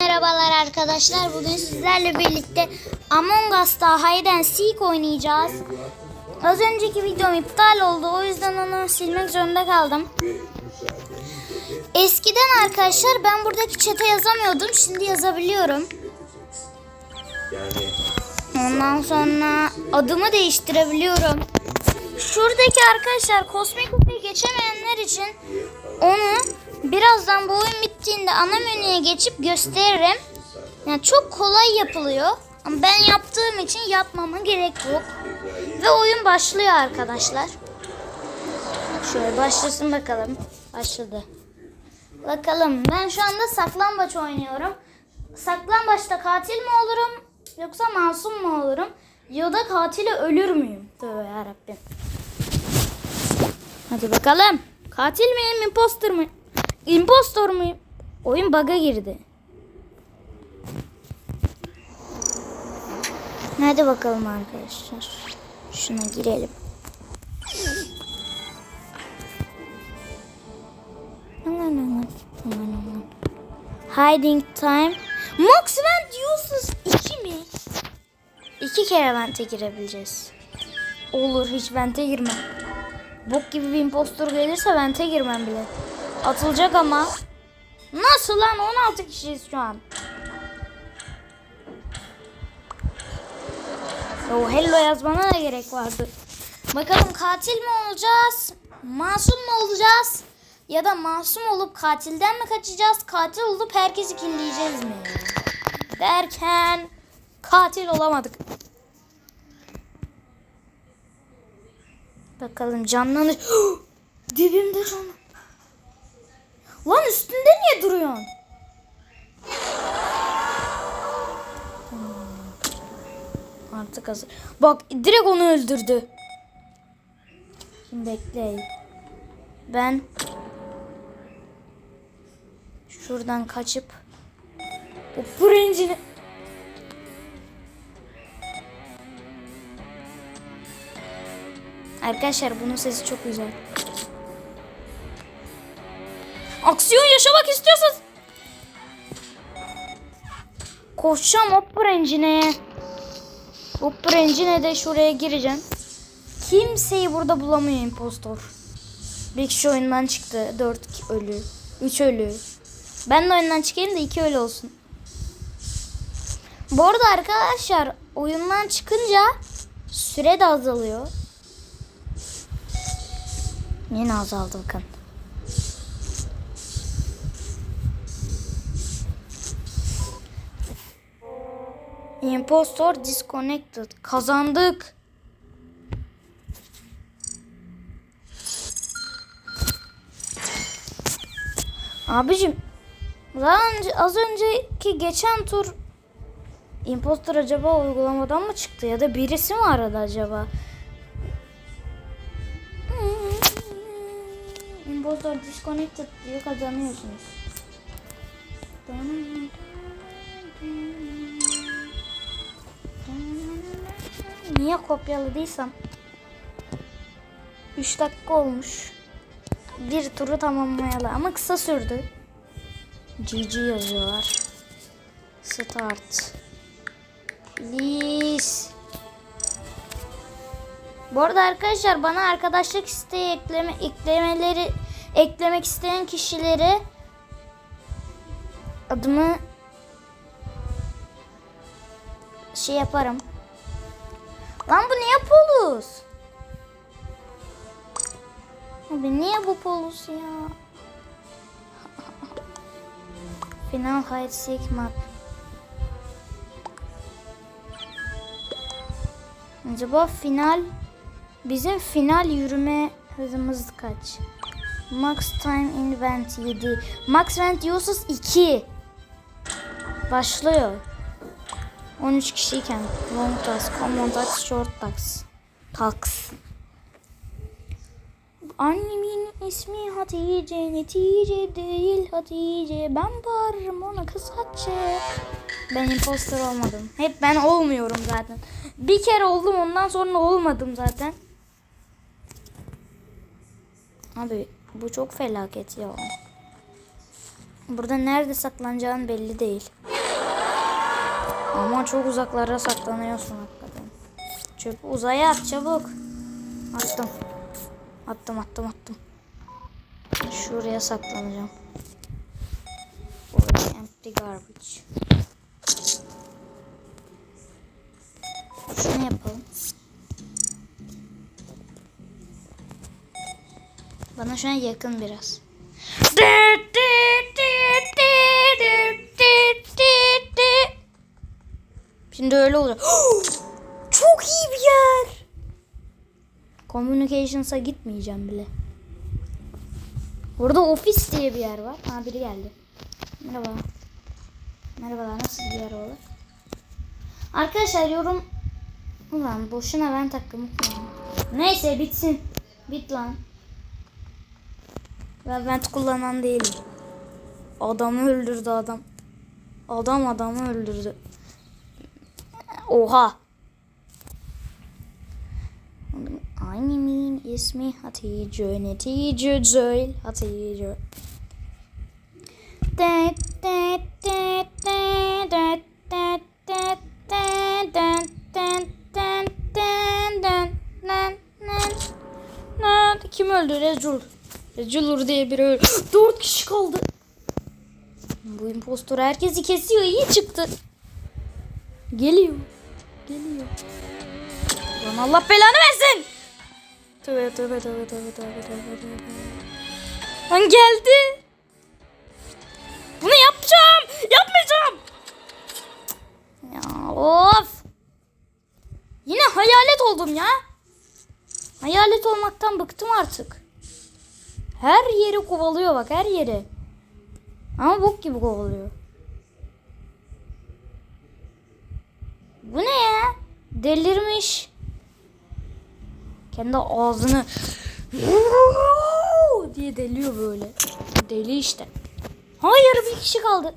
Merhabalar arkadaşlar. Bugün sizlerle birlikte Among Us'ta Hide and Seek oynayacağız. Az önceki videom iptal oldu. O yüzden onu silmek zorunda kaldım. Eskiden arkadaşlar ben buradaki çete yazamıyordum. Şimdi yazabiliyorum. Ondan sonra adımı değiştirebiliyorum. Şuradaki arkadaşlar Kosmik Kupe'yi geçemeyenler için onu birazdan bu oyun bittiğinde ana menüye geçip gösteririm. Yani çok kolay yapılıyor. Ama ben yaptığım için yapmama gerek yok. Ve oyun başlıyor arkadaşlar. Şöyle başlasın bakalım. Başladı. Bakalım ben şu anda saklambaç oynuyorum. Saklambaçta katil mi olurum yoksa masum mu olurum? Ya da katili ölür müyüm? Tövbe yarabbim. Hadi bakalım. Katil miyim, imposter mı? Impostor muyum? Oyun bug'a girdi. Hadi bakalım arkadaşlar. Şuna girelim. Hiding time. Max Vent useless 2 mi? İki kere vente girebileceğiz. Olur hiç vente girmem. Bok gibi bir impostor gelirse vente girmem bile. Atılacak ama. Nasıl lan 16 kişiyiz şu an. O hello yazmana da gerek vardı. Bakalım katil mi olacağız? Masum mu olacağız? Ya da masum olup katilden mi kaçacağız? Katil olup herkesi killeyeceğiz mi? Derken katil olamadık. Bakalım canlanır. Dibimde can. Lan üstünde niye duruyorsun? Artık hazır. Bak direkt onu öldürdü. Şimdi bekleyin. Ben şuradan kaçıp o pirincini Arkadaşlar bunun sesi çok güzel. Aksiyon yaşamak istiyorsanız koşacağım Opera Engine'ye. Opera Engine'e de şuraya gireceğim. Kimseyi burada bulamıyor impostor. Bir kişi oyundan çıktı. 4 ölü. 3 ölü. Ben de oyundan çıkayım da 2 ölü olsun. Bu arada arkadaşlar oyundan çıkınca süre de azalıyor. Yine azaldı bakın. Impostor disconnected. Kazandık. Abicim daha önce, az önceki geçen tur impostor acaba uygulamadan mı çıktı ya da birisi mi aradı acaba? Impostor disconnected diye kazanıyorsunuz. Niye kopyaladıysam 3 dakika olmuş. Bir turu tamamlayalı ama kısa sürdü. GG yazıyorlar. Start. Please. Bu arada arkadaşlar bana arkadaşlık isteği ekleme eklemeleri eklemek isteyen kişileri adımı şey yaparım. Lan bu niye polus? Abi niye bu polus ya? Final hide seek. Acaba final bizim final yürüme hızımız kaç? Max time in vent 7. Max vent uses 2. Başlıyor. 13 kişiyken long task, common task, short task. Task. Annemin ismi Hatice, netice değil Hatice. Ben bağırırım ona kız Hatice. Ben imposter olmadım. Hep ben olmuyorum zaten. Bir kere oldum ondan sonra olmadım zaten. Abi bu çok felaket ya. Burada nerede saklanacağın belli değil. Ama çok uzaklara saklanıyorsun hakikaten. Çöpü uzaya at çabuk. Attım. Attım attım attım. Şuraya saklanacağım. Oraya empty garbage. Şunu yapalım. Bana şu yakın biraz. Şimdi öyle olacak. Çok iyi bir yer. Communications'a gitmeyeceğim bile. Burada ofis diye bir yer var. Ha biri geldi. Merhaba. Merhabalar nasıl bir yer olur? Arkadaşlar yorum Ulan boşuna ben takım. Neyse bitsin. Bit lan. Ben vent kullanan değilim. Adamı öldürdü adam. Adam adamı öldürdü. Oha. Annemin ismi Hatice, netice Zöl, Hatice. Kim öldü? Recul. Reculur diye biri öldü. Dört kişi kaldı. Bu impostor herkesi kesiyor. İyi çıktı. Geliyor. Allah belanı versin. Tövbe tövbe tövbe tövbe tövbe tövbe tövbe. Lan geldi. Bunu yapacağım. Yapmayacağım. Ya of. Yine hayalet oldum ya. Hayalet olmaktan bıktım artık. Her yeri kovalıyor bak her yeri. Ama bok gibi kovalıyor. Bu ne ya? Delirmiş. Kendi ağzını diye deliyor böyle. Deli işte. Hayır bir kişi kaldı.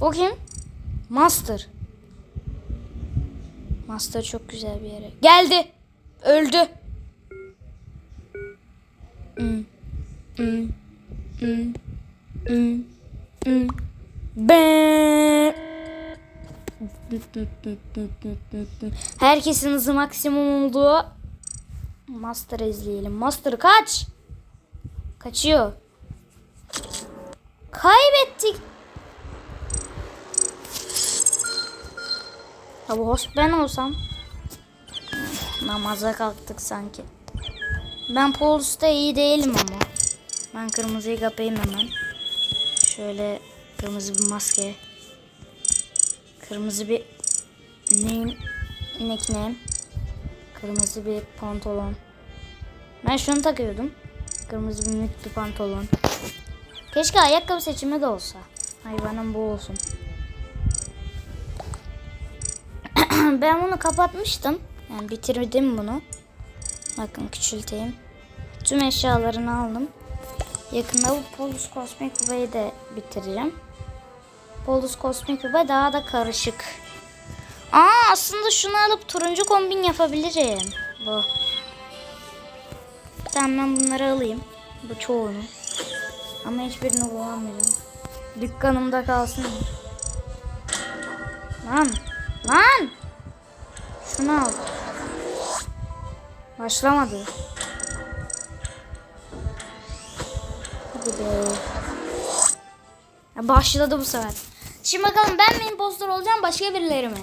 O kim? Master. Master çok güzel bir yere. Geldi. Öldü. Hmm. Hmm. Hmm. Hmm. Hmm. Be. Herkesin hızı maksimum olduğu Master izleyelim. Master kaç. Kaçıyor. Kaybettik. Ya bu host ben olsam. Namaza kalktık sanki. Ben Pulse'da iyi değilim ama. Ben kırmızıyı kapayım hemen. Şöyle kırmızı bir maske. Kırmızı bir name, nickname. Kırmızı bir pantolon. Ben şunu takıyordum. Kırmızı bir bir pantolon. Keşke ayakkabı seçimi de olsa. Hayvanım bu olsun. ben bunu kapatmıştım. Yani bitirdim bunu. Bakın küçülteyim. Tüm eşyalarını aldım. Yakında bu Polus Kosmik Kuba'yı da bitireceğim. Polus Kosmik Kuba daha da karışık. Aa aslında şunu alıp turuncu kombin yapabilirim. Bu. Tamam ben bunları alayım. Bu çoğunu. Ama hiçbirini kullanmayacağım. Dükkanımda kalsın. Lan. Lan. Şunu al. Başlamadı. Hadi be. Başladı bu sefer. Şimdi bakalım ben mi impostor olacağım başka birileri mi?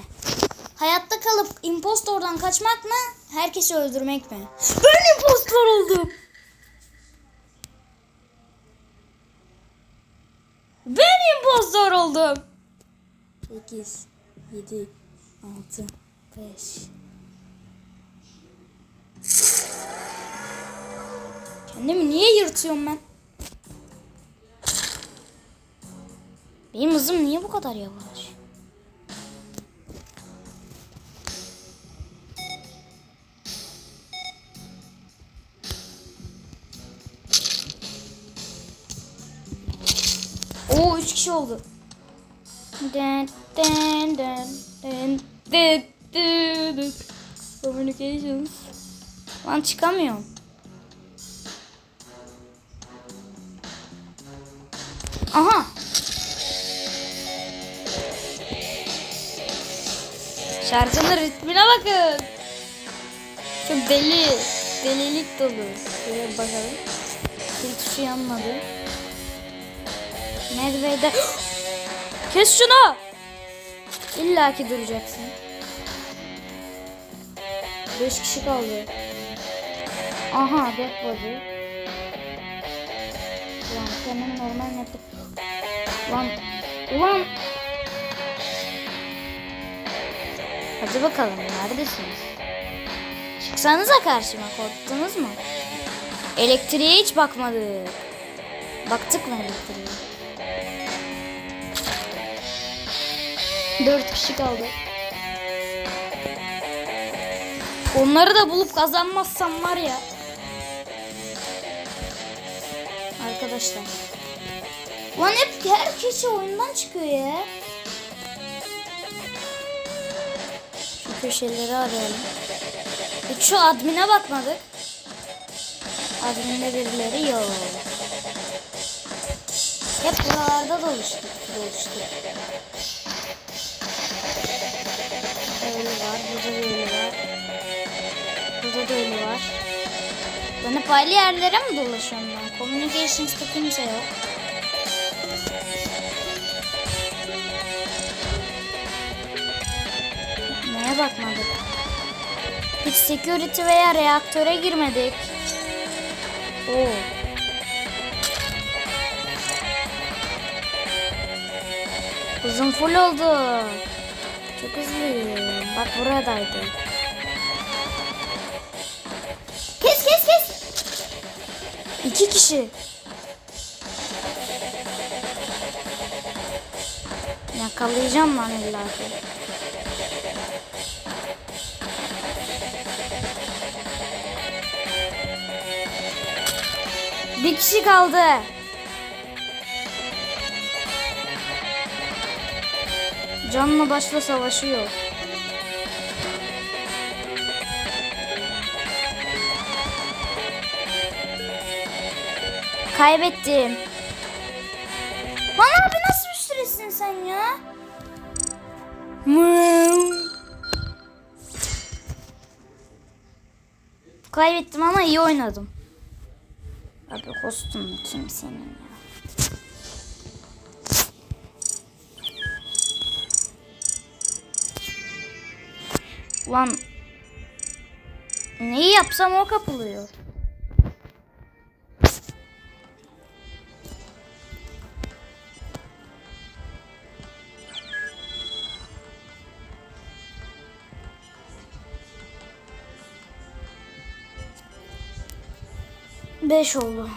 Hayatta kalıp impostordan kaçmak mı? Herkesi öldürmek mi? Ben impostor oldum. Ben impostor oldum. 8, 7, 6, 5. Kendimi niye yırtıyorum ben? Benim hızım niye bu kadar yavaş? Communications. Lan çıkamıyorum. Aha. Şarkının ritmine bakın. Çok deli. Delilik dolu. Şöyle bakalım. Bir tuşu yanmadı. Nerede? Kes şunu. İlla ki duracaksın. Beş kişi kaldı. Aha dört body. Ulan senin normal neti. Ulan. Ulan. Hadi bakalım neredesiniz? Çıksanıza karşıma korktunuz mu? Elektriğe hiç bakmadık. Baktık mı elektriğe? Dört kişi kaldı. Onları da bulup kazanmazsam var ya. Arkadaşlar. Lan hep her kişi oyundan çıkıyor ya. Şu köşeleri arayalım. Hiç şu admine bakmadık. Adminde birileri yok. Hep buralarda doluştuk. doluştuk. Öyle var, burada da öyle var. Burada da öyle var. Ben hep ayrı yerlere mi dolaşıyorum ben? Communications'ta kimse yok. Neye bakmadık? Hiç security veya reaktöre girmedik. Oo. Hızım full oldu. Çok hızlıyım. Bak buradaydı. Kes kes kes. İki kişi. Yakalayacağım lan illa ki. Bir kişi kaldı. Canla başla savaşıyor. Kaybettim. Lan abi nasıl bir süresin sen ya? Kaybettim ama iyi oynadım. Abi hostum kim senin ya? Lan neyi yapsam o kapılıyor. Beş oldu.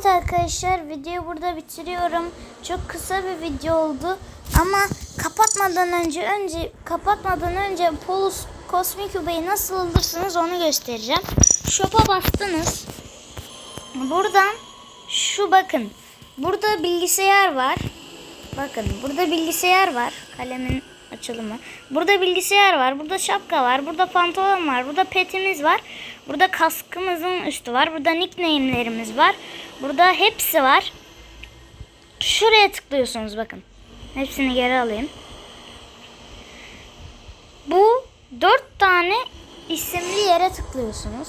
Evet arkadaşlar videoyu burada bitiriyorum. Çok kısa bir video oldu ama kapatmadan önce önce kapatmadan önce Polus Cosmic Ube'yi nasıl alırsınız onu göstereceğim. Shop'a bastınız. Buradan şu bakın. Burada bilgisayar var. Bakın burada bilgisayar var. Kalemin açılımı. Burada bilgisayar var. Burada şapka var. Burada pantolon var. Burada petimiz var. Burada kaskımızın üstü var. Burada nickname'lerimiz var. Burada hepsi var. Şuraya tıklıyorsunuz bakın. Hepsini geri alayım. Bu dört tane isimli yere tıklıyorsunuz.